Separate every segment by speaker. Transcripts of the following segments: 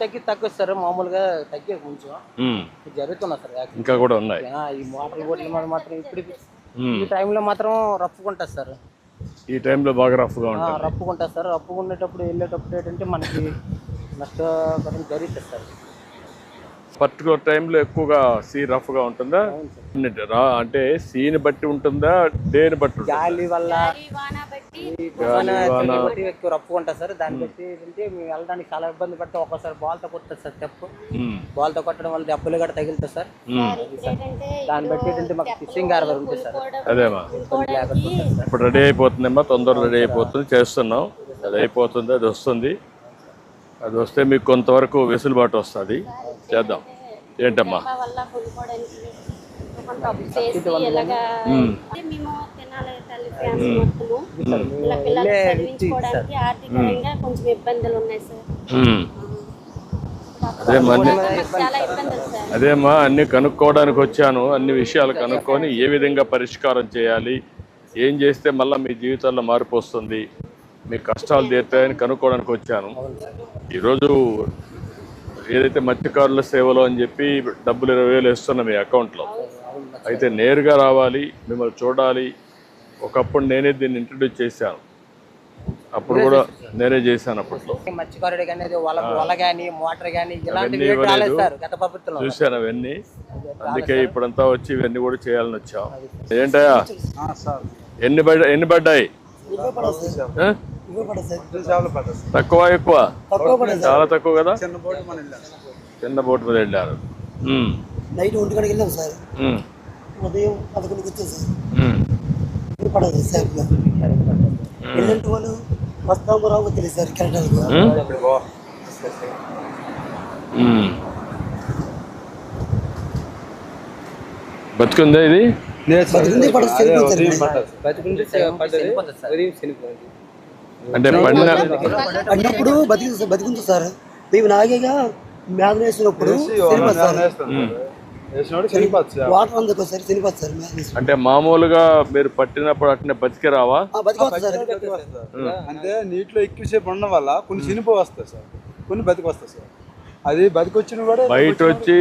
Speaker 1: తగ్గి తగ్గదు సార్ మామూలుగా తగ్గే కొంచెం. జరుగుతున్నా సార్.
Speaker 2: ఇంకా కూడా ఉన్నాయి.
Speaker 1: ఆ, ఈ మోటార్ బోట్ల మీద మాత్రం ఇప్పుడు. ఈ టైంలో మాత్రం రప్పుకుంటారు సార్.
Speaker 2: ఈ టైంలో బాగా రఫ్గా ఉంటుంది.
Speaker 1: రప్పుకుంటారు సార్. రప్పుకునేటప్పుడు వెళ్ళేటప్పుడు ఏంటంటే మనకి నష్టపరం జరుగుతుంది సార్.
Speaker 2: పర్టికులర్ టైంలో ఎక్కువగా సీ రఫ్గా ఉంటుందా? అంటే సీని బట్టి ఉంటుందా? దేని బట్టి ఉంటుందా?
Speaker 1: గాలి వల్ల ఎక్కువ రప్పుకుంటారు సార్. దాన్ని బట్టి ఏంటంటే మేము వెళ్ళడానికి చాలా ఇబ్బంది పడితే ఒక్కోసారి బాల్తో కొట్టదు సార్
Speaker 2: ఉమ్.
Speaker 1: బాల్తో కొట్టడం వల్ల దెబ్బలు కూడా తగులుతాయి సార్. దాన్ని బట్టి ఏంటంటే మాకు ఫిషింగ్ హార్బర్ ఉంటుంది సార్.
Speaker 2: అదేమా ఇప్పుడు రెడీ అయిపోతుందమ్మా తొందరగా రెడీ అయిపోతుంది చేస్తున్నాం. అది అయిపోతుంది అది వస్తుంది. అది వస్తే మీకు కొంతవరకు వెసులుబాటు వస్తుంది. చేద్దాం. ఏంటమ్మా?
Speaker 3: మా వల్ల కొనుక్కోవడానికి కొంత అప్పు చేసి ఇలాగా అంటే మేము తినాలి తల్లి ఫ్యాన్స్ మొత్తము ఇలా పిల్లలు చదివించుకోవడానికి ఆర్థికంగా కొంచెం ఇబ్బందులు ఉన్నాయి సార్.
Speaker 2: ఉమ్. అదే మన్ని
Speaker 3: చాలా ఇబ్బందులు సార్.
Speaker 2: అదేమ్మా అన్ని కనుక్కోవడానికి వచ్చాను. అన్ని విషయాలు కనుక్కొని ఏ విధంగా పరిష్కారం చేయాలి ఏం చేస్తే మళ్ళీ మీ జీవితంలో మార్పు వస్తుంది మీ కష్టాలు తీరుతాయని కనుక్కోవడానికి వచ్చాను. ఈరోజు ఏదైతే మత్స్యకారుల సేవలో అని చెప్పి డబ్బులు ఇరవై వేలు ఇస్తున్నాం మీ అకౌంట్లో. అయితే నేరుగా రావాలి మిమ్మల్ని చూడాలి ఒకప్పుడు నేనే దీన్ని ఇంట్రడ్యూస్ చేశాను. అప్పుడు కూడా నేనే చేశాను అప్పట్లో.
Speaker 1: మత్స్యకారుడు కానీ మోటార్
Speaker 2: చూశాను అవన్నీ అందుకే ఇప్పుడంతా వచ్చి ఇవన్నీ కూడా చేయాలని వచ్చాం. ఏంటయ్యా? ఎన్ని పడ్డా ఎన్ని పడ్డాయి? తక్కువ ఎక్కువ? చాలా తక్కువ కదా? చిన్న బోట్ మీద వెళ్ళారు.
Speaker 4: నైట్ ఒంటి వెళ్ళాం సార్. ఉదయం పదకొండుకి పడదు సార్. వెళ్ళంటే వాళ్ళు వస్తాము రావు తెలియదు సార్ కెనడాలకు
Speaker 2: ఉమ్. బతుకుందా ఇది? అంటే పడిన
Speaker 4: అన్నప్పుడు బతికింది సార్ బతికింది సార్. మేము నాగేగా వేసినప్పుడు చనిపోతుంది సార్. వాటర్ అందుకు సార్ చనిపోతుంది సార్ మేధన వేసి
Speaker 2: అంటే మామూలుగా మీరు పట్టినప్పుడు అట్నే బతికి రావా
Speaker 5: అంటే నీటిలో ఎక్కువసేపు ఉండడం వల్ల కొన్ని చినిపో వస్తాయి సార్. కొన్ని బతికి వస్తాయి సార్. అది బతికి వచ్చిన కూడా
Speaker 2: బయట వచ్చి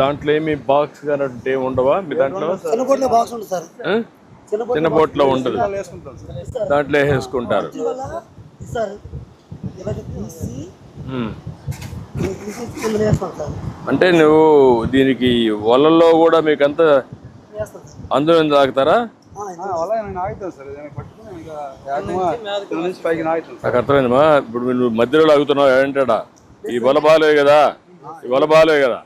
Speaker 2: దాంట్లో ఏమి బాక్స్ కానీ ఉండవా మీ దాంట్లో?
Speaker 4: బాక్స్ ఉంటుంది సార్? చిన్న బోట్
Speaker 2: చిన్న బోట్లో ఉండదు. దాంట్లో వేసుకుంటారు
Speaker 4: సార్
Speaker 2: అంటే నువ్వు దీనికి వలల్లో కూడా మీకు అంత అందులో తాగుతారా నాకు అర్థమైందమ్మా. ఇప్పుడు నువ్వు మధ్యలో లాగుతున్నావు ఏంటాడా ఈ వల బాలే కదా. ఈ వల బాలే కదా.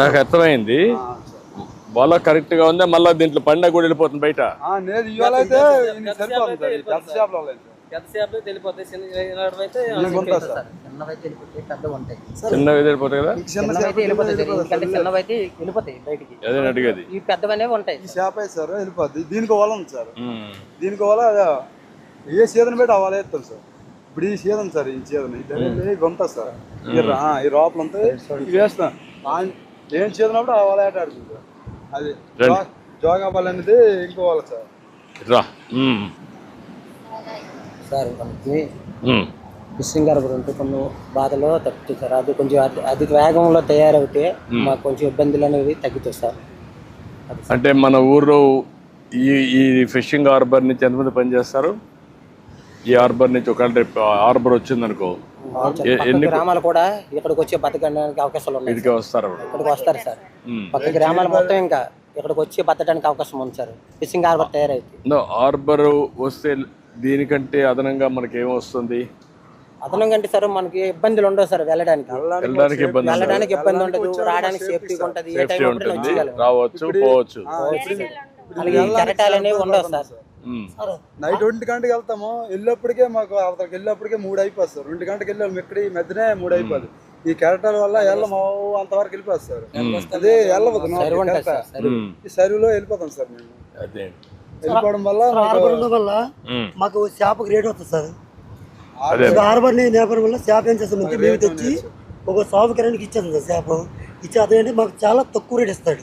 Speaker 2: నాకు అర్థమైంది. వల కరెక్ట్గా ఉందా? మళ్ళీ దీంట్లో పండగ కూడా వెళ్ళిపోతుంది బయట. చిన్నవి వెళ్ళిపోతాయి కదా? అదే అడిగేది.
Speaker 1: ఈ పెద్దవనేవి ఉంటాయి
Speaker 5: ఈ చేప అయితే సార్ వెళ్ళిపోద్ది. దీనికి వల ఉంది సార్.
Speaker 2: ఉమ్.
Speaker 5: దీనికి వల ఏ సీజన్ అవ్వాలి సార్. ఇప్పుడు ఈ సీజన్ సార్ ఈ సీజన్. ఇది ఉంటుంది సార్. ఈ వేస్తాం. ఏం సీజన్ అప్పుడు ఆ వల ఆట ఆడుతుంది సార్. అది
Speaker 2: రండి.
Speaker 5: జో- జోగా వల అనేది ఇంకో వల సార్.
Speaker 2: రా.
Speaker 1: సార్ మనకి. ఫిషింగ్ హార్బర్ ఉంటే కొన్ని బాధలో తగ్గుతుంది సార్. అది కొంచెం అతి- అధిక వేగంలో తయారవుతే మాకు కొంచెం ఇబ్బందులు అనేవి తగ్గుతాయి సార్.
Speaker 2: అంటే మన ఊర్లో ఈ ఈ ఫిషింగ్ హార్బర్ నుంచి ఎంతమంది పనిచేస్తారు? ఈ హార్బర్ నుంచి ఒకవేళ రేపు హార్బర్ వచ్చిందనుకో ఎన్ని
Speaker 1: గ్రామాలు కూడా ఇక్కడికి వచ్చి బతకడానికి అవకాశాలు ఉన్నాయి
Speaker 2: ఇదికే వస్తారు
Speaker 1: ఇక్కడికి వస్తారు సార్. పక్క గ్రామాలు మొత్తం ఇంకా ఇక్కడికి వచ్చి బతకడానికి అవకాశం ఉంది సార్. ఫిషింగ్ హార్బర్ తయారైతే
Speaker 2: నో హార్బర్ వస్తే దీనికంటే అదనంగా మనకి ఏమొస్తుంది
Speaker 1: అదనంగా అంటే సార్ మనకి ఇబ్బందులు ఉండవు సార్ వెళ్ళడానికి.
Speaker 2: వెళ్ళడానికి ఇబ్బంది ఉండదు.
Speaker 1: వెళ్ళడానికి ఇబ్బంది ఉండదు రావడానికి సేఫ్టీగా ఉంటది. ఏ
Speaker 2: సేఫ్టీ ఉంటుంది. రావచ్చు పోవచ్చు.
Speaker 1: అలాగే కెరటాలు అనేవి ఉండవు సార్.
Speaker 5: నైట్ ఒంటి గంటకి వెళ్తాము. వెళ్ళేప్పటికే మాకు అవతలకి వెళ్ళేప్పటికే మూడు అయిపోతుంది సార్ రెండు గంటకి వెళ్ళాము. ఇక్కడ మధ్యనే మూడు అయిపోదు. ఈ కెరటాల వల్ల వెళ్ళము. అంతవరకు వెళ్ళిపోతుంది సార్ అదే వెళ్ళవద్దు. ఈ సరువులో వెళ్ళిపోతాం సార్ మేము.
Speaker 2: అదే.
Speaker 5: వెళ్ళిపోవడం వల్ల
Speaker 4: హార్బర్ ఉండడం వల్ల. మాకు చేపకు రేట్ వస్తుంది సార్. హార్బర్ని నేపథ్యం వల్ల చేప ఏం చేస్తామంటే మేము తెచ్చి ఒక సాగు కిరానికి ఇచ్చేస్తాం సార్ చేప. ఇచ్చి అతనంటే మాకు చాలా తక్కువ రేట్ ఇస్తాడు.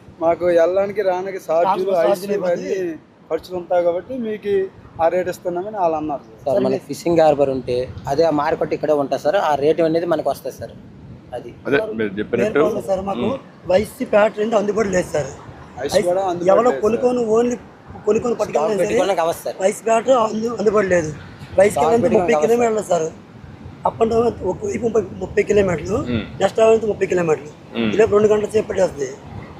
Speaker 5: మాకు వెళ్ళడానికి రానికి ఐసీలు కానీ ఖర్చులు ఉంటాయి కాబట్టి మీకు ఆ రేట్ ఇస్తున్నామని వాళ్ళు అన్నారు. సార్.
Speaker 1: మనకి ఫిషింగ్ హార్బర్ ఉంటే అదే ఆ మార్కెట్ ఇక్కడే ఉంటుంది సార్ ఆ రేటు అనేది మనకు వస్తుంది సార్ అది.
Speaker 2: చెప్పినట్టు
Speaker 4: సార్ మాకు వైసీ ప్యాట్ రెండు అందుబాటులో లేదు సార్.
Speaker 5: ఐస్ అందుబాటులో
Speaker 4: ఎవరో కొనుక్కొని ఓన్లీ కొనుక్కొని పట్టుకెళ్ళలేదు సరే వైస్ బ్యాట్ అందు అందుబాటు లేదు. వైస్ ముప్పై కిలోమీటర్లు సార్. అప్ అండ్ డౌన్ ఒకవైపు ముప్పై కిలోమీటర్లు నెక్స్ట్ అవైపు ముప్పై కిలోమీటర్లు. ఇలా రెండు గంటల సేపు పట్టేస్తుంది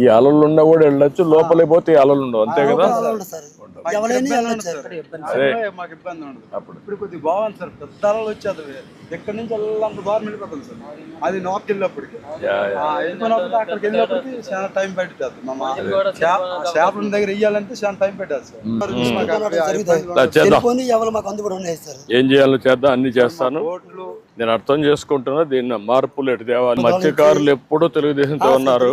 Speaker 2: ఈ అలలు ఉన్నా కూడా వెళ్ళొచ్చు లోపలికి పోతే ఈ అలలు ఉండవు అంతే కదా? అదే.
Speaker 5: మాకు ఇబ్బంది ఉండదు.
Speaker 2: అప్పుడు.
Speaker 5: ఇప్పుడు కొద్దిగా బాగుంది సార్ పెద్ద అలలు వచ్చేది ఎక్కడి నుంచి దూరం వెళ్ళిపోతుంది సార్. అది నార్త్ వెళ్ళినప్పటికి అక్కడికి వెళ్ళినప్పటికి చాలా టైం పడుతుంది మా మా చేప- చేపల దగ్గర ఇయ్యాలంటే చాలా టైం పెట్టాలి సార్.
Speaker 2: ఏం చేయాలో చేద్దాం అన్ని చేస్తాను. నేను అర్థం చేసుకుంటున్నా దీన్ని మార్పులు ఎటు తేవాలి మత్స్యకారులు ఎప్పుడూ తెలుగుదేశంతో ఉన్నారు.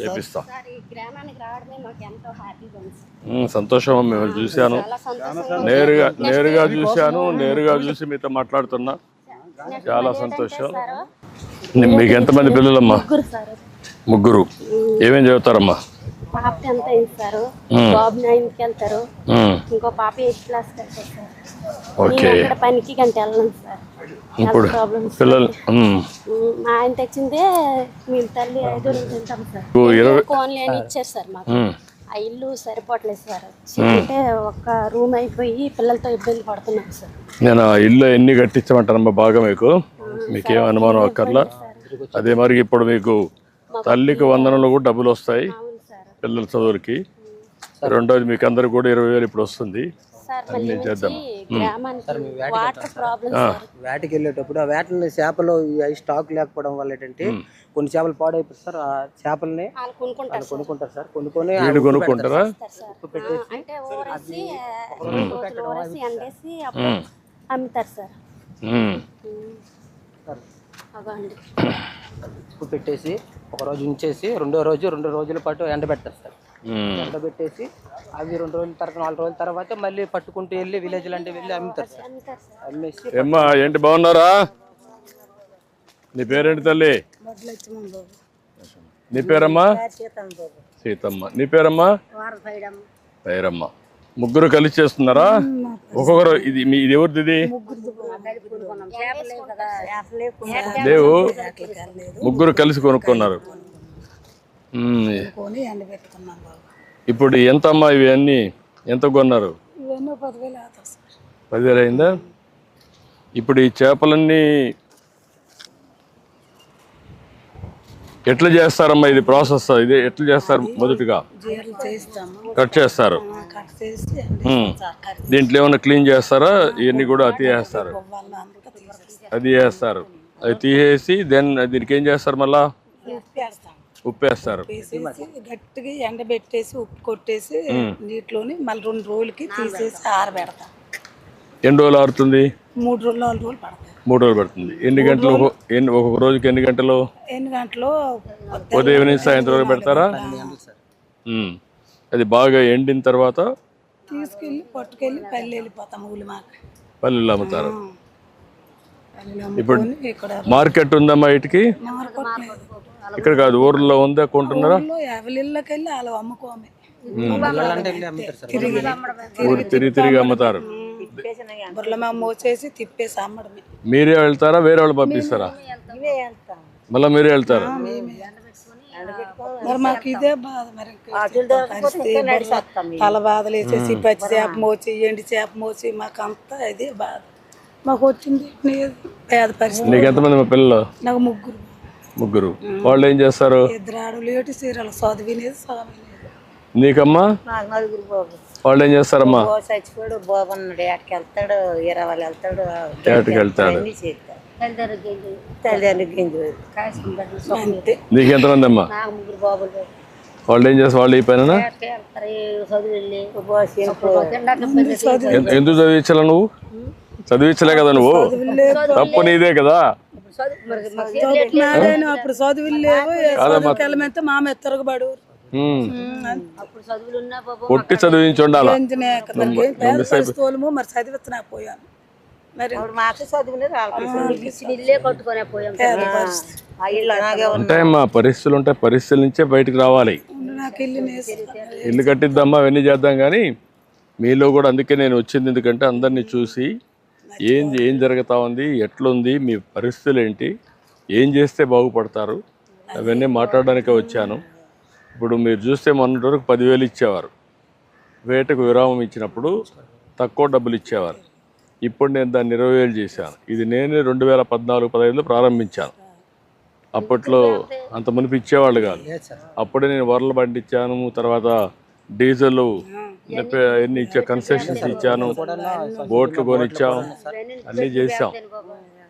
Speaker 2: చేపిస్తాం. సంతోషం మిమ్మల్ని చూశాను. నేరుగా నేరుగా చూశాను నేరుగా చూసి మీతో మాట్లాడుతున్నా. చాలా సంతోషం. మీకు ఎంతమంది పిల్లలమ్మా?
Speaker 3: ముగ్గురు సార్.
Speaker 2: ముగ్గురు. ఏమేం చదువుతారమ్మా?
Speaker 3: పాప అయింది సార్? బాబు నైన్త్కి వెళ్తారు. ఇంకో పాప ఎయిత్ సార్.
Speaker 2: ఓకే.
Speaker 3: పనికి గంట వెళ్ళను సార్.
Speaker 2: ఇప్పుడు పిల్లలు
Speaker 3: మా ఆయన తెచ్చిందే మీ తల్లి ఐదు తింటాం సార్. కోన్లీ అని ఇచ్చారు సార్ మాకు. ఆ ఇల్లు సరిపోవట్లేదు సార్. అంటే ఒక రూమ్ అయిపోయి పిల్లలతో ఇబ్బంది పడుతున్నాం సార్.
Speaker 2: నేను ఆ ఇల్లు ఎన్ని కట్టించమంటానమ్మా బాగా మీకు? మీకేం అనుమానం అక్కర్లా? అదే మరి ఇప్పుడు మీకు తల్లికి వందనంలో కూడా డబ్బులు వస్తాయి. పిల్లల చదువులకి. రెండోది మీకు అందరికి కూడా ఇరవై వేలు ఇప్పుడు వస్తుంది.
Speaker 3: సార్
Speaker 1: వేటకి వెళ్ళేటప్పుడు ఆ వేటని చేపలు ఈ స్టాక్ లేకపోవడం వల్ల ఏంటంటే కొన్ని చేపలు పాడైపోతాయి సార్. ఆ చేపల్ని
Speaker 3: కొనుక్కుంటారు సార్.
Speaker 1: కొనుక్కుంటారు సార్. కొనుక్కొని
Speaker 2: కొనుక్కుంటారా?
Speaker 3: అమ్ముతారు సార్.
Speaker 1: ఉప్పు పెట్టేసి ఒక రోజు ఉంచేసి రెండో రోజు రెండు రోజుల పాటు ఎండబెడతారు సార్. ఎండబెట్టేసి అవి రెండు రోజుల తర్వాత నాలుగు రోజుల తర్వాత మళ్ళీ పట్టుకుంటూ వెళ్ళి విలేజ్ అంటే వెళ్ళి అమ్ముతారు సార్. అమ్మేసి
Speaker 2: ఏమ్మా ఏంటి బాగున్నారా? నీ పేరేంటి తల్లి? నీ పేరమ్మా? సీతమ్మ. నీ పేరమ్మా? పేరమ్మ ముగ్గురు కలిసి చేస్తున్నారా? ఒక్కొక్కరు ఇది మీ ఇది ఎవరిది ఇది? లేవు. ముగ్గురు కలిసి కొనుక్కున్నారు. ఇప్పుడు ఎంత అమ్మా ఇవి అన్ని ఎంత కొన్నారు? పదివేలు అయిందా? ఇప్పుడు ఈ చేపలన్నీ ఎట్లా చేస్తారమ్మా ఇది ప్రాసెస్? ఇది ఎట్లా చేస్తారు మొదటిగా? కట్ చేస్తారు. దీంట్లో ఏమైనా క్లీన్ చేస్తారా? ఇవన్నీ కూడా అతి చేస్తారు అది చేస్తారు. అది తీసేసి దెన్ దీనికి ఏం చేస్తారు మళ్ళా? ఉప్పేస్తారు.
Speaker 6: గట్టిగా ఎండబెట్టేసి ఉప్పు కొట్టేసి నీటిలోని మళ్ళీ రెండు రోజులకి తీసేసి ఆరబెడతాం.
Speaker 2: ఎన్ని రోజులు ఆరుతుంది?
Speaker 6: మూడు రోజులు నాలుగు రోజులు పడతాయి.
Speaker 2: మూడు రోజులు పడుతుంది. ఎన్ని గంటలు ఎన్ని ఒక్కొక్క రోజుకి ఎన్ని గంటలు?
Speaker 6: ఎన్ని గంటలు?
Speaker 2: ఉదయం నుంచి సాయంత్రం వరకు పెడతారా. అది బాగా ఎండిన తర్వాత
Speaker 6: తీసుకెళ్ళి పట్టుకెళ్ళి పల్లె వెళ్ళిపోతాం ఊళ్ళు మాకు.
Speaker 2: పల్లెల్లో అమ్ముతారు.
Speaker 6: పల్లెలు అమ్ముకొని ఇక్కడ
Speaker 2: మార్కెట్ ఉందమ్మా ఇటుకి. ఇక్కడ కాదు ఊర్లో ఉందా కొంటున్నారా?
Speaker 6: ఊళ్ళో ఎవరి ఇళ్ళకి వెళ్ళి వాళ్ళు అమ్ముకోమే.
Speaker 1: అంటే వెళ్ళి అమ్ముతారు సార్.
Speaker 2: ఊరు తిరిగి తిరిగి అమ్ముతారు.
Speaker 6: బుర్రల మేము మోసేసి తిప్పేసి అమ్మడమే.
Speaker 2: మీరే వెళ్తారా? వేరే వాళ్ళు పంపిస్తారా? మళ్ళీ మీరే వెళ్తారు?
Speaker 6: మరి మాకు ఇదే బాధ మరి. ఇంకా పరిస్థితి బుర్ర తల బాధలు వేసేసి పచ్చి చేప మోచి ఎండి చేప మోచి మాకు అంతా ఇదే బాధ. మాకు వచ్చింది. పేద పరిస్థితి.
Speaker 2: నీకు ఎంతమంది మా పిల్లలు?
Speaker 6: నాకు ముగ్గురు.
Speaker 2: ముగ్గురు. వాళ్ళు ఏం చేస్తారు?
Speaker 6: ఇద్దరు ఆడలు ఏటి చీరలు చదివినేది చదివినేది
Speaker 2: నీకమ్మా?
Speaker 7: నాకు నలుగురు బాబు
Speaker 2: వాళ్ళు ఏం చేస్తారమ్మా?
Speaker 7: బాబు అన్నాడు ఏటకి వెళ్తాడు ఇరవై వాళ్ళు వెళ్తాడు
Speaker 2: ఏటకి వెళ్తాడు నీకు ఎంతమంది అమ్మా?
Speaker 3: నాకు ముగ్గురు బాబులు.
Speaker 2: వాళ్ళు ఏం చేస్తారు? వాళ్ళు ఈ పైన
Speaker 3: ఎక్కడికి చదువు
Speaker 2: ఎందుకు చదివించాల నువ్వు? చదివించలే కదా నువ్వు? తప్పు నీదే కదా?
Speaker 3: చదువు
Speaker 6: అప్పుడు చదువులు లేవు. చదువుకి వెళ్ళమంటే మామ ఎత్తరగబడు
Speaker 2: ఉమ్.
Speaker 3: అప్పుడు చదువులు ఉన్నా బాబు
Speaker 2: కొట్టి చదివించి ఉండాలా
Speaker 6: మరి పేద పరిస్థితులు చదివిస్తున్నా పోయాను.
Speaker 2: ఉంటాయమ్మా ఉంటాయి పరిస్థితుల నుంచే బయటికి రావాలి.
Speaker 6: ఇల్లు
Speaker 2: కట్టిద్దామా అవన్నీ చేద్దాం కానీ మీలో కూడా అందుకే నేను వచ్చింది. ఎందుకంటే అందరినీ చూసి ఏం ఏం జరుగుతా ఉంది ఎట్లుంది మీ పరిస్థితులు ఏంటి ఏం చేస్తే బాగుపడతారు అవన్నీ మాట్లాడడానికే వచ్చాను. ఇప్పుడు మీరు చూస్తే మొన్నటి వరకు పదివేలు ఇచ్చేవారు. వేటకు విరామం ఇచ్చినప్పుడు తక్కువ డబ్బులు ఇచ్చేవారు. ఇప్పుడు నేను దాన్ని ఇరవై వేలు చేశాను. ఇది నేనే రెండు వేల పద్నాలుగు పదహైదులో ప్రారంభించాను. అప్పట్లో అంత మునిపి ఇచ్చేవాళ్ళు కాదు. అప్పుడే నేను వరలు పండించాను తర్వాత డీజిల్ ఎన్ని ఇచ్చా కన్సెషన్స్ ఇచ్చాను బోట్లు కొనిచ్చాం అన్నీ చేసాం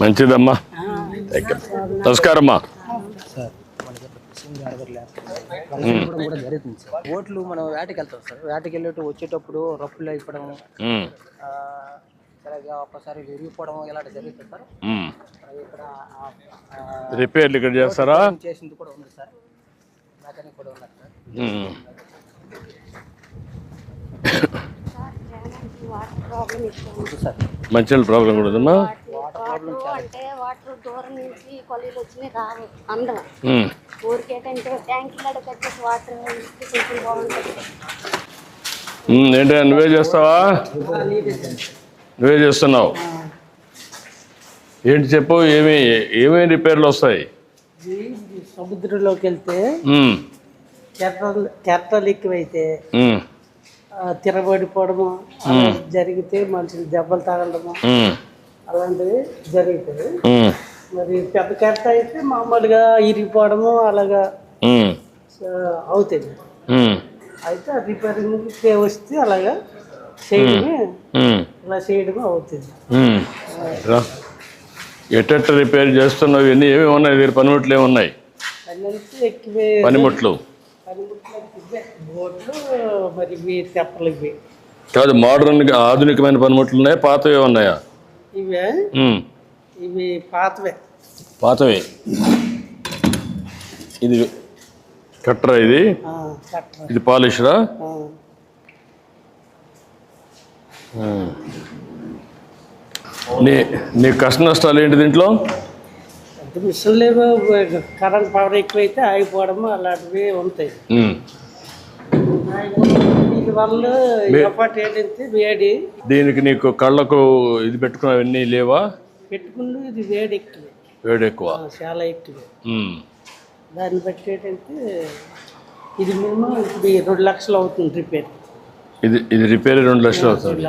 Speaker 2: మంచిదమ్మా. Thank you. నమస్కారం అమ్మా
Speaker 1: కూడా జరుగుతుంది సార్ ఓట్లు మనం వేటకి వెళ్తాం సార్. వేటకి వెళ్ళేటప్పుడు వచ్చేటప్పుడు రప్పులు అయిపోవడం ఒక్కసారి విరిగిపోవడం ఇలాంటి జరుగుతుంది సార్. ఇక్కడ
Speaker 2: రిపేర్లు ఇక్కడ చేస్తారా?
Speaker 1: చేసింది కూడా ఉంది సార్. మెకానిక్ కూడా ఉన్నారు సార్
Speaker 2: ఉమ్.
Speaker 3: వాటర్ ప్రాబ్లం ఎక్కువ ఉంది.
Speaker 1: సార్
Speaker 2: మంచినీళ్ళ ప్రాబ్లం కూడా ఉందమ్మా.
Speaker 3: వాటర్ అంటే వాటర్ దూరం నుంచి కొలీలు వచ్చినాయి రావు అందం. ఊరికేటంటే కట్టేసి వాటర్ కొంచెం బాగుంటుంది
Speaker 2: ఏంటి నువ్వే చేస్తావా? నువ్వే చేస్తున్నావు. ఏంటి చెప్పు ఏమి ఏమేమి రిపేర్లు వస్తాయి?
Speaker 8: సముద్రంలోకి వెళ్తే కెరటాలు కెరటాలు ఎక్కువైతే అలా జరిగితే మనుషులు దెబ్బలు తగలడము అలాంటివి జరుగుతుంది. మరి పెద్ద కెరట అయితే మామూలుగా ఇరిగిపోవడము అలాగా అవుతుంది. అయితే రిపేరింగ్ వస్తే అలాగా చేయడమే ఇలా చేయడమే అవుతుంది.
Speaker 2: ఎట్టెట్ట రిపేర్ చేస్తున్నావు ఇవన్నీ ఏమేమి ఉన్నాయి? పనిముట్లు ఏమి ఉన్నాయి పనిముట్లు.
Speaker 8: మరి ఇవి తెప్పలు ఇవి.
Speaker 2: కాదు మోడర్న్ ఆధునికమైన పనిముట్లు ఉన్నాయా? పాతవే ఉన్నాయా?
Speaker 8: ఇవే? ఇవి పాతవే.
Speaker 2: పాతవే. ఇది కట్టరా ఇది? ఇది పాలిష్రా. నీ నీ కష్ట నష్టాలు ఏంటి దీంట్లో?
Speaker 8: అంటే మిషన్ లేవో కరెంట్ పవర్ ఎక్కువైతే ఆగిపోవడము అలాంటివి ఉంటాయి.
Speaker 2: దీనికి నీకు కళ్ళకు ఇది పెట్టుకున్నవన్నీ లేవా?
Speaker 8: పెట్టుకుని ఇది వేడి ఎక్కువ.
Speaker 2: వేడి ఎక్కువ.
Speaker 8: చాలా ఎక్కువ. దాన్ని బట్టి ఏంటంటే ఇది మినిమం ఇది రెండు లక్షలు అవుతుంది రిపేర్.
Speaker 2: ఇది ఇది రిపేర్ రెండు లక్షలు అవుతుంది.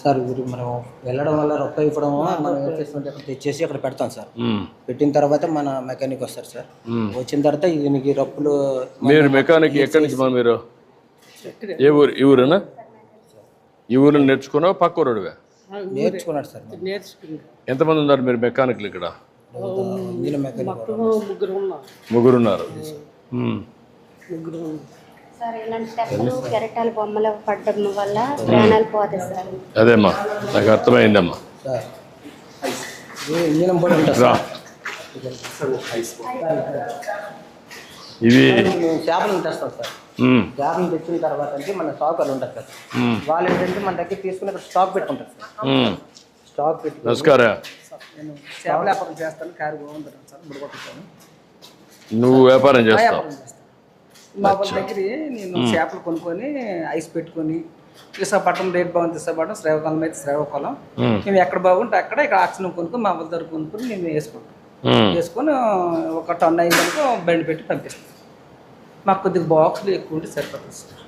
Speaker 1: సార్ ఇది మనం వెళ్ళడం వల్ల రొక్క ఇవ్వడం మనం ఏం చేస్తుంటే అక్కడ తెచ్చేసి అక్కడ పెడతాం సార్. పెట్టిన తర్వాత మన మెకానిక్ వస్తారు సార్. వచ్చిన తర్వాత దీనికి రప్పులు
Speaker 2: మీరు మెకానిక్ ఎక్కడి నుంచి మా మీరు? ఏ ఊరు? ఈ ఊరేనా? ఈ ఊరిలో నేర్చుకున్నావు? పక్క ఊరుడివే
Speaker 1: నేర్చుకున్నాడు సార్
Speaker 2: ఎంతమంది ఉన్నారు మీరు మెకానిక్లు ఇక్కడ?
Speaker 8: ముగ్గురు ఉన్నాం
Speaker 2: ముగ్గురు ఉన్నారు.
Speaker 8: ముగ్గురు
Speaker 3: సార్ ఇలాంటి తెప్పలు కెరటాలు బొమ్మలు పడడం వల్ల ప్రాణాలు పోతాయి సార్.
Speaker 2: అదేమ్మా నాకు అర్థమైందమ్మా. రా.
Speaker 1: సార్
Speaker 2: ఇవి
Speaker 1: తెస్తాం సార్. తెచ్చిన తర్వాత అంటే మన స్టాక్ వాళ్ళు ఉంటారు సార్. వాళ్ళు ఏంటంటే మన దగ్గర తీసుకుని ఇక్కడ స్టాక్ పెట్టుకుంటారు సార్. స్టాక్ పెట్టుకుని
Speaker 2: నమస్కారం.
Speaker 9: నేను చేపల వ్యాపారం చేస్తాను కారు బాగుంటాను సార్
Speaker 2: నువ్వు వ్యాపారం చేస్తావు.
Speaker 9: మా వాళ్ళ దగ్గర నేను చేపలు కొనుక్కొని ఐస్ పెట్టుకొని విశాఖపట్నం రేట్ బాగుంది విశాఖపట్నం శ్రీకాకుళం అయితే శ్రీకాకుళం. మేము. ఎక్కడ బాగుంటే అక్కడ ఇక్కడ ఆక్సిజన్ కొనుక్కొని మా వాళ్ళ దగ్గర కొనుక్కొని మేము వేసుకుంటాం. వేసుకొని ఒక టన్ అయిందనుకో బండి పెట్టి పంపిస్తాం. మాకు కొద్దిగా బాక్సులు ఎక్కువ ఉంటే సరిపోతుంది సార్.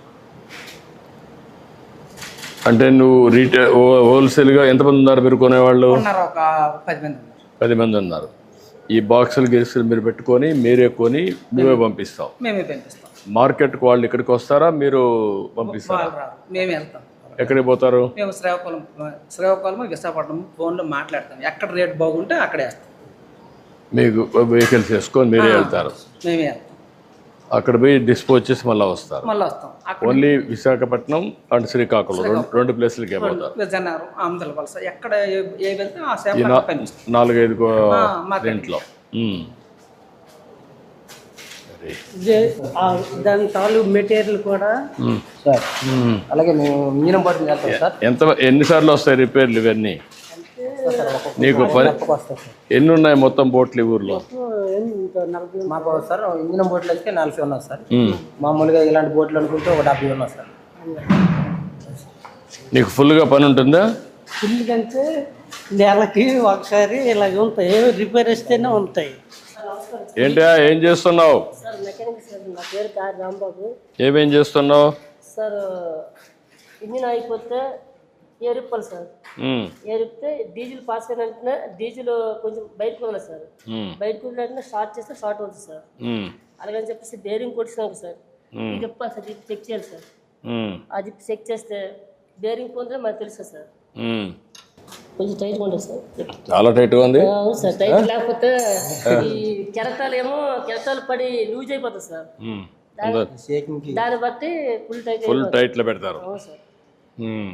Speaker 2: అంటే నువ్వు రీటైల్ హోల్సేల్గా ఎంతమంది ఉన్నారు మీరు కొనేవాళ్ళు?
Speaker 9: ఉన్నారు ఒక పది మంది ఉన్నారు.
Speaker 2: పది మంది ఉన్నారు. ఈ బాక్సులు గిరిసులు మీరు పెట్టుకొని మీరే కొని నువ్వే పంపిస్తావు
Speaker 9: మేమే పంపిస్తాం.
Speaker 2: మార్కెట్కి వాళ్ళు ఇక్కడికి వస్తారా? మీరు పంపిస్తారా?
Speaker 9: మేమే వెళ్తాం.
Speaker 2: ఎక్కడికి పోతారు?
Speaker 9: మేము శ్రీకాకుళం శ్రీకాకుళం విశాఖపట్నం ఫోన్లో మాట్లాడతాం. ఎక్కడ రేట్ బాగుంటే అక్కడే వేస్తాం.
Speaker 2: మీకు వెహికల్స్ వేసుకొని మీరే వెళ్తారు.
Speaker 9: మేమే వెళ్తాం.
Speaker 2: అక్కడ పోయి డిస్పోజ్ చేసి మళ్ళీ వస్తారు.
Speaker 9: మళ్ళీ వస్తాం.
Speaker 2: Only Visakhapatnam and Srikakulam. రెండు రెండు ప్లేసులకే
Speaker 9: విజయనగరం ఆంధ్ర వలస ఎక్కడ ఏ- వెళ్తే
Speaker 2: నాలుగైదు. దీంట్లో
Speaker 8: దాని తాలూ మెటీరియల్ కూడా.
Speaker 1: సార్. అలాగే మేము ఇంజిన్ బోర్డు వెళ్తాం సార్.
Speaker 2: ఎంత ఎన్నిసార్లు వస్తాయి రిపేర్లు ఇవన్నీ? నీకు పని ఎన్ని ఉన్నాయి మొత్తం బోట్లు ఈ ఊర్లో?
Speaker 1: మాకు సార్ ఇంజిన్ బోట్లు అయితే నలభై ఉన్నాయి సార్. మామూలుగా ఇలాంటి బోట్లు అనుకుంటే ఒక డెబ్బై ఉన్నాయి సార్.
Speaker 2: నీకు ఫుల్గా పని ఉంటుందా?
Speaker 8: ఫుల్ కంటే నెలకి ఒకసారి ఇలాగ ఉంటాయి. రిపేర్ వస్తేనే ఉంటాయి.
Speaker 2: ఏంటా ఏం చేస్తున్నావు
Speaker 8: సార్ మెకానిక్ సార్ నా పేరు కార్ రాంబాబు
Speaker 2: ఏమేం చేస్తున్నావు
Speaker 8: సార్ ఇంజిన్ అయిపోతే ఎరుపాలి సార్. ఎరిపితే డీజిల్ పాస్ అయిన డీజిల్ కొంచెం బయటకు వదలదు సార్. బయటకు వదిలిన షార్ట్ చేస్తే షార్ట్ అవుతుంది సార్. అలాగని చెప్పేసి బేరింగ్ కొట్టినాక సార్ చెప్పాలి సార్ చెక్ చేయాలి సార్. అది చెక్ చేస్తే బేరింగ్ పొందితే మనకు తెలుసు సార్. కొంచెం టైట్గా ఉంటుంది సార్.
Speaker 2: చాలా టైట్గా ఉంది.
Speaker 8: అవును సార్ టైట్ లేకపోతే ఈ కెరటాలు ఏమో కెరటాలు పడి లూజ్ అయిపోతుంది సార్. దాన్ని బట్టి ఫుల్ టైట్
Speaker 2: ఫుల్ టైట్లో పెడతారు.
Speaker 8: అవును సార్.
Speaker 2: ఉమ్.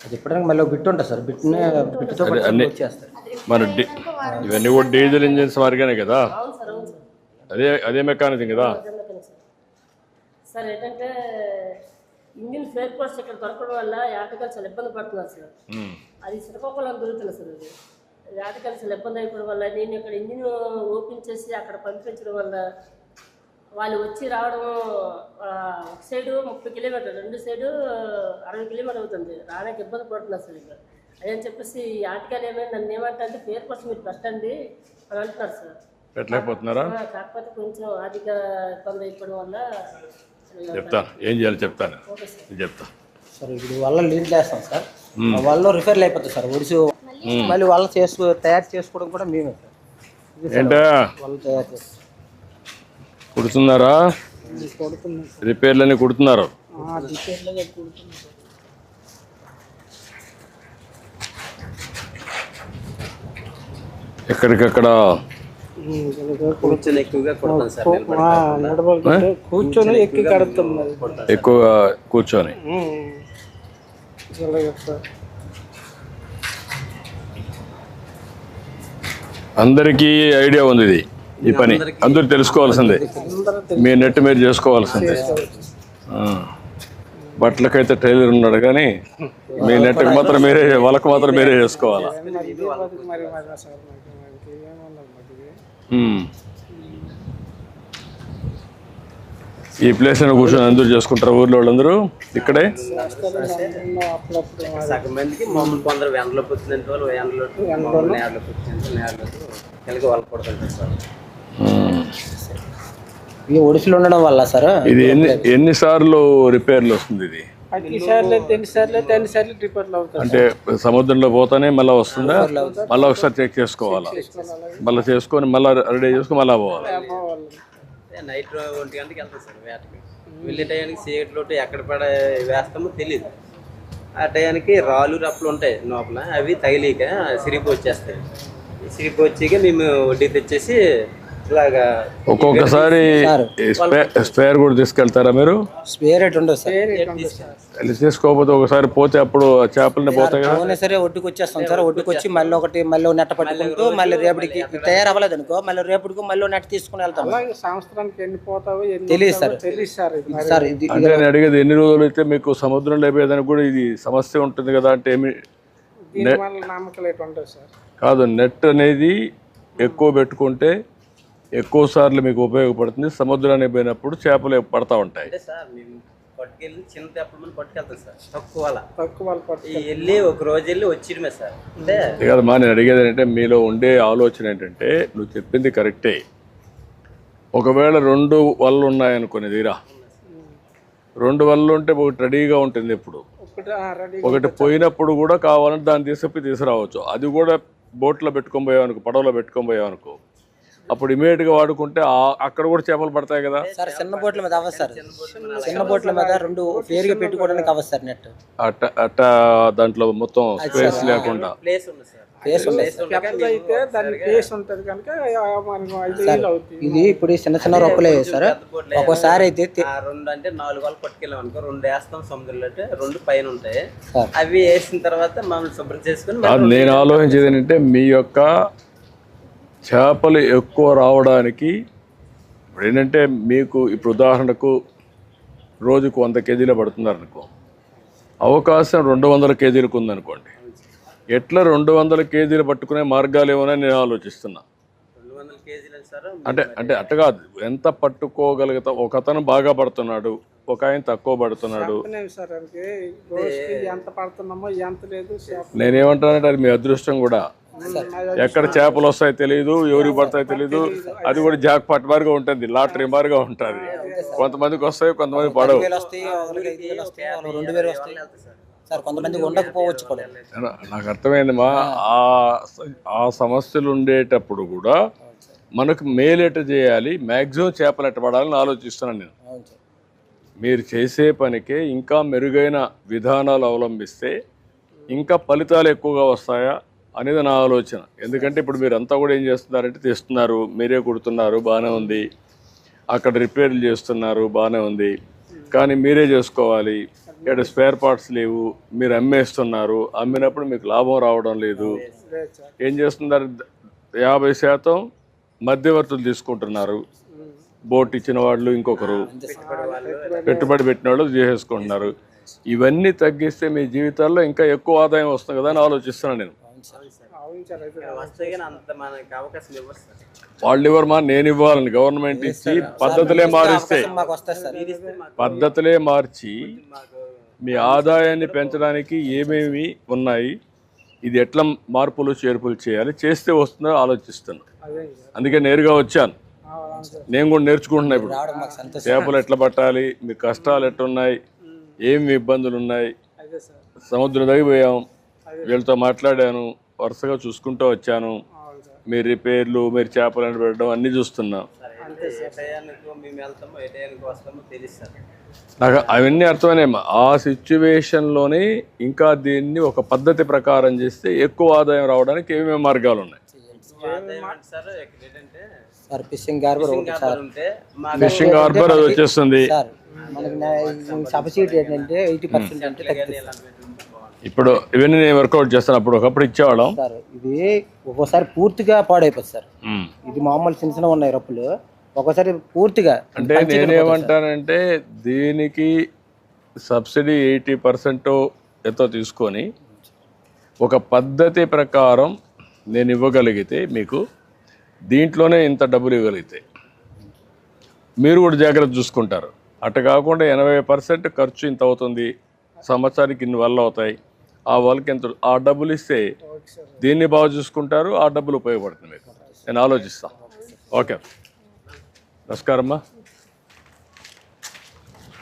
Speaker 1: అది చెప్పడానికి మళ్ళీ బిట్ ఉంటుంది సార్. బిట్నే బిట్తో
Speaker 2: అదే అన్ని
Speaker 1: వచ్చేస్తారు
Speaker 2: మన డి ఇవన్నీ కూడా డీజిల్ ఇంజిన్స్ మారిగానే కదా?
Speaker 8: అవును సార్ అవును సార్.
Speaker 2: అదే అదే మెకానిజం కదా?
Speaker 8: అదే సార్
Speaker 10: ఏంటంటే ఇండియన్ ఫేర్ కోర్స్ ఇక్కడ దొరకడం వల్ల యాటకాలు చాలా ఇబ్బంది పడుతున్నారు సార్. అది శ్రీకాకుళం దొరుకుతుంది సార్ అది. యాటకాలు చాలా ఇబ్బంది అయిపోవడం వల్ల నేను ఇక్కడ ఇంజిన్ ఓపెన్ చేసి అక్కడ పంపించడం వల్ల వాళ్ళు వచ్చి రావడం ఒక సైడు ముప్పై కిలోమీటర్ రెండు సైడు అరవై కిలోమీటర్ అవుతుంది. రావడానికి ఇబ్బంది పడుతున్నారు సార్ ఇక్కడ అదని చెప్పేసి ఈ ఆటకాలు ఏమైనా నన్ను ఏమంటే ఫేర్ కోర్స్ మీరు పెట్టండి అని అంటున్నారు సార్.
Speaker 2: పెట్టలేకపోతున్నారా?
Speaker 10: కాకపోతే కొంచెం ఆర్థిక ఇబ్బంది అయిపోవడం వల్ల
Speaker 2: చెప్తాను ఏం చేయాలి చెప్తాను
Speaker 10: సార్
Speaker 2: నేను చెప్తా.
Speaker 1: సార్ ఇప్పుడు వల్ల లీడ్ వేస్తాం సార్. వాళ్ళు రిఫర్లు అయిపోతుంది సార్ ఒడిసి మళ్ళీ వాళ్ళు చేసుకో తయారు చేసుకోవడం కూడా మేమే సార్.
Speaker 2: ఏంటా?
Speaker 1: వాళ్ళు తయారు చేస్తారు.
Speaker 2: కుడుతున్నారా? రిపేర్లన్నీ కుడుతున్నారు. ఎక్కడికక్కడ
Speaker 1: కూర్చొని ఎక్కువగా కొడతాం సార్ కూర్చొని ఎక్కి కడుతాం
Speaker 2: ఎక్కువగా కూర్చొని. అందరికీ ఐడియా ఉంది ఇది ఈ పని. అందరూ తెలుసుకోవాల్సిందే. మీ నెట్ మీరు చేసుకోవాల్సిందే. బట్టలకైతే టైలర్ ఉన్నాడు కానీ మీ నెట్కి మాత్రం మీరే వాళ్ళకి మాత్రం మీరే చేసుకోవాలా. ఈ ప్లేస్ అని కూర్చొని అందరూ చేసుకుంటారు? ఊర్లో వాళ్ళందరూ? ఇక్కడే?
Speaker 1: సగం మందికి మామూలు కొందరు వ్యాన్లోకి వచ్చినంత వాళ్ళు వచ్చినంత నేరలో కలిగి వాళ్ళు కొడుతుంటారు సార్. ఈ ఒడిసిలో ఉండడం వల్ల సార్?
Speaker 2: ఇది ఎన్ని ఎన్నిసార్లు రిపేర్లు వస్తుంది ఇది? అంటే సముద్రంలో పోతానే మళ్ళీ వస్తుందా? మళ్ళీ ఒకసారి చెక్ చేసుకోవాలా? మళ్ళీ చేసుకొని మళ్ళీ రెడీ చేసుకొని మళ్ళీ పోవాలి.
Speaker 1: నైట్ ఒంటి గంటకి వెళ్తాం సార్ వేటకి. వెళ్ళే టయానికి చీకట్లో ఎక్కడ పడ వేస్తామో తెలియదు ఆ టయానికి రాళ్ళు రప్పలు ఉంటాయి లోపల అవి తగిలిక సిరిగి వచ్చేస్తాయి సిరిగి వచ్చాక మేము వడ్డీ తెచ్చేసి
Speaker 2: ఒక్కొక్కసారి స్పే- స్పేర్ కూడా తీసుకెళ్తారా మీరు?
Speaker 1: స్పేర్ రేట్ ఉండదు సార్.
Speaker 2: వెళ్ళి తీసుకోకపోతే ఒకసారి పోతే అప్పుడు ఆ చేపలనే పోతాయి కదా?
Speaker 1: సరే ఒడ్డుకు వచ్చేస్తాం సార్ ఒడ్డుకు వచ్చి మళ్ళీ ఒకటి మళ్ళీ నెట్ట పట్టుకుంటూ మళ్ళీ రేపటికి తయారవ్వలేదు అనుకో మళ్ళీ రేపటికి మళ్ళీ ఓ నెట్ట తీసుకుని వెళ్తాం.
Speaker 11: సంవత్సరానికి ఎన్ని పోతావో ఎన్ని
Speaker 1: తెలియదు సార్.
Speaker 11: తెలియదు సార్ ఇది.
Speaker 1: సార్ ఇది
Speaker 2: అంటే నేను అడిగేది ఎన్ని రోజులు అయితే మీకు సముద్రంలో అయిపోయేదానికి కూడా ఇది సమస్య ఉంటుంది కదా అంటే ఏమి?
Speaker 11: ఎటు
Speaker 2: కాదు నెట్ అనేది ఎక్కువ పెట్టుకుంటే ఎక్కువ సార్లు మీకు ఉపయోగపడుతుంది. సముద్రానికి పోయినప్పుడు చేపలు పడతా ఉంటాయి.
Speaker 1: పట్టుకెళ్ళి చిన్న మంది పట్టుకెళ్తాం సార్ తక్కువ
Speaker 11: తక్కువ వాళ్ళు
Speaker 1: ఒక రోజు వెళ్ళి వచ్చిడమే సార్. అంటే
Speaker 2: కదమ్మా నేను అడిగేది ఏంటంటే మీలో ఉండే ఆలోచన ఏంటంటే నువ్వు చెప్పింది కరెక్టే. ఒకవేళ రెండు వల్లు ఉన్నాయనుకునే తీరా. రెండు వల్లు ఉంటే ఒకటి రెడీగా ఉంటుంది ఎప్పుడు.
Speaker 11: ఒకటి రెడీ
Speaker 2: ఒకటి పోయినప్పుడు కూడా కావాలంటే దాన్ని తీసుకొని తీసుకురావచ్చు. అది కూడా బోట్లో పెట్టుకొని పోయావనుకో పడవలో పెట్టుకొని పోయావనుకో. అప్పుడు ఇమీడియట్గా వాడుకుంటే ఆ- అక్కడ కూడా చేపలు పడతాయి కదా?
Speaker 1: సార్ చిన్న బోట్ల మీద అవ్వదు సార్. చిన్న బోట్ల మీద రెండు పేరుగా పెట్టుకోవడానికి అవ్వదు సార్ నెట్.
Speaker 2: అట్ట అట్ట దాంట్లో మొత్తం స్పేస్ లేకుండా.
Speaker 1: ప్లేస్ ఉంది సార్. ప్లేస్ ఉంది.
Speaker 11: అయితే దాని కేసు ఉంటుంది కనుక ఆ, మనకు ఐదు వేలు అవుతుంది.
Speaker 1: ఇది ఇప్పుడు చిన్న చిన్న రొక్కలే సార్. ఒక్కోసారి అయితే
Speaker 12: రెండు అంటే నాలుగు వాళ్ళు పట్టుకెళ్ళాం అనుకో రెండు వేస్తాం సముద్రంలో అంటే రెండు పైన ఉంటాయి. అవి వేసిన తర్వాత మామూలు శుభ్రం చేసుకుని
Speaker 2: నేను ఆలోచించేది ఏంటంటే మీ యొక్క చేపలు ఎక్కువ రావడానికి ఇప్పుడు ఏంటంటే మీకు ఇప్పుడు ఉదాహరణకు రోజుకు వంద కేజీలు పడుతున్నారు అనుకో అవకాశం రెండు వందల కేజీలకు ఉందనుకోండి. ఎట్లా రెండు వందల కేజీలు పట్టుకునే మార్గాలు ఏమోనని నేను ఆలోచిస్తున్నా. అంటే అంటే అట్ట కాదు. ఎంత పట్టుకోగలుగుతా ఒక అతను బాగా పడుతున్నాడు ఒక ఆయన తక్కువ పడుతున్నాడు.
Speaker 11: చెప్పలేము సార్ అంటే రోజుకి ఎంత పడుతున్నామో ఎంత లేదు చేప
Speaker 2: నేనేమంటానంటే అది మీ అదృష్టం కూడా. ఎక్కడ చేపలు వస్తాయో తెలియదు ఎవరికి పడతాయో తెలియదు అది కూడా జాక్ పట్ మారిగా ఉంటుంది లాటరీ మారిగా ఉంటుంది. కొంతమందికి వస్తాయి కొంతమంది పడవు. నాకు అర్థమైందమ్మా. ఆ. ఆ సమస్యలు ఉండేటప్పుడు కూడా మనకు మేలేట చేయాలి మ్యాక్సిమం చేపలు ఎట్ట పడాలని ఆలోచిస్తున్నాను నేను. మీరు చేసే పనికే ఇంకా మెరుగైన విధానాలు అవలంబిస్తే ఇంకా ఫలితాలు ఎక్కువగా వస్తాయా? అనేది నా ఆలోచన. ఎందుకంటే ఇప్పుడు మీరు అంతా కూడా ఏం చేస్తున్నారంటే తెస్తున్నారు మీరే కుడుతున్నారు బాగానే ఉంది. అక్కడ రిపేర్లు చేస్తున్నారు బాగానే ఉంది. కానీ మీరే చేసుకోవాలి. ఇక్కడ స్పేర్ పార్ట్స్ లేవు మీరు అమ్మేస్తున్నారు. అమ్మినప్పుడు మీకు లాభం రావడం లేదు. ఏం చేస్తున్నారు? యాభై శాతం మధ్యవర్తులు తీసుకుంటున్నారు. బోట్ ఇచ్చిన వాళ్ళు ఇంకొకరు. పెట్టుబడి పెట్టిన వాళ్ళు చేసేసుకుంటున్నారు. ఇవన్నీ తగ్గిస్తే మీ జీవితాల్లో ఇంకా ఎక్కువ ఆదాయం వస్తుంది కదా అని ఆలోచిస్తున్నాను నేను.
Speaker 12: సార్.
Speaker 2: వాళ్ళు ఇవ్వరు మా నేను ఇవ్వాలని గవర్నమెంట్ ఇచ్చి పద్ధతులే మారిస్తే
Speaker 1: సార్.
Speaker 2: పద్ధతులే మార్చి మీ ఆదాయాన్ని పెంచడానికి ఏమేమి ఉన్నాయి ఇది ఎట్లా మార్పులు చేర్పులు చేయాలి చేస్తే వస్తుందో ఆలోచిస్తాను అందుకే నేరుగా వచ్చాను. నేను కూడా నేర్చుకుంటున్నా ఇప్పుడు. చేపలు ఎట్లా పట్టాలి మీ కష్టాలు ఎట్లున్నాయి ఏమి ఇబ్బందులు ఉన్నాయి
Speaker 8: సార్.
Speaker 2: సముద్రం తగ్గిపోయాం వీళ్ళతో మాట్లాడాను వరుసగా చూసుకుంటూ వచ్చాను. మీ రిపేర్లు మీరు చేపలను పెట్టడం అన్నీ చూస్తున్నాం. నాకు అవన్నీ అర్థమైనాయి ఆ సిచ్యువేషన్లోనే ఇంకా దీన్ని ఒక పద్ధతి ప్రకారం చేస్తే ఎక్కువ ఆదాయం రావడానికి ఏమేమి మార్గాలు ఉన్నాయి?
Speaker 1: ఫిషింగ్ హార్బర్
Speaker 2: అది వచ్చేస్తుంది.
Speaker 1: సార్ మనకి సబ్సిడీ ఏంటంటే ఎయిటీ పర్సెంట్ అంటే తగ్గుతుంది సార్.
Speaker 2: ఇప్పుడు ఇవన్నీ నేను వర్కౌట్ చేస్తాను. అప్పుడు ఒకప్పుడు ఇచ్చేవాళ్ళం.
Speaker 1: సార్ ఇది ఒక్కోసారి పూర్తిగా పాడైపోతుంది సార్. ఇది మామూలు చిన్న చిన్న ఉన్నాయి రప్పులు. ఒక్కోసారి పూర్తిగా
Speaker 2: అంటే నేనేమంటానంటే దీనికి సబ్సిడీ ఎయిటీ పర్సెంట్ ఎంతో తీసుకొని ఒక పద్ధతి ప్రకారం నేను ఇవ్వగలిగితే మీకు దీంట్లోనే ఇంత డబ్బులు ఇవ్వగలిగితే మీరు కూడా జాగ్రత్త చూసుకుంటారు. అటు కాకుండా ఎనభై పర్సెంట్ ఖర్చు ఇంత అవుతుంది. సంవత్సరానికి ఇన్ని వల్ల అవుతాయి. ఆ వాళ్ళకి ఎంత ఆ డబ్బులు ఇస్తే దీన్ని బాగా చూసుకుంటారు ఆ డబ్బులు ఉపయోగపడుతుంది మీకు. నేను ఆలోచిస్తాను ఓకే. నమస్కారమ్మా.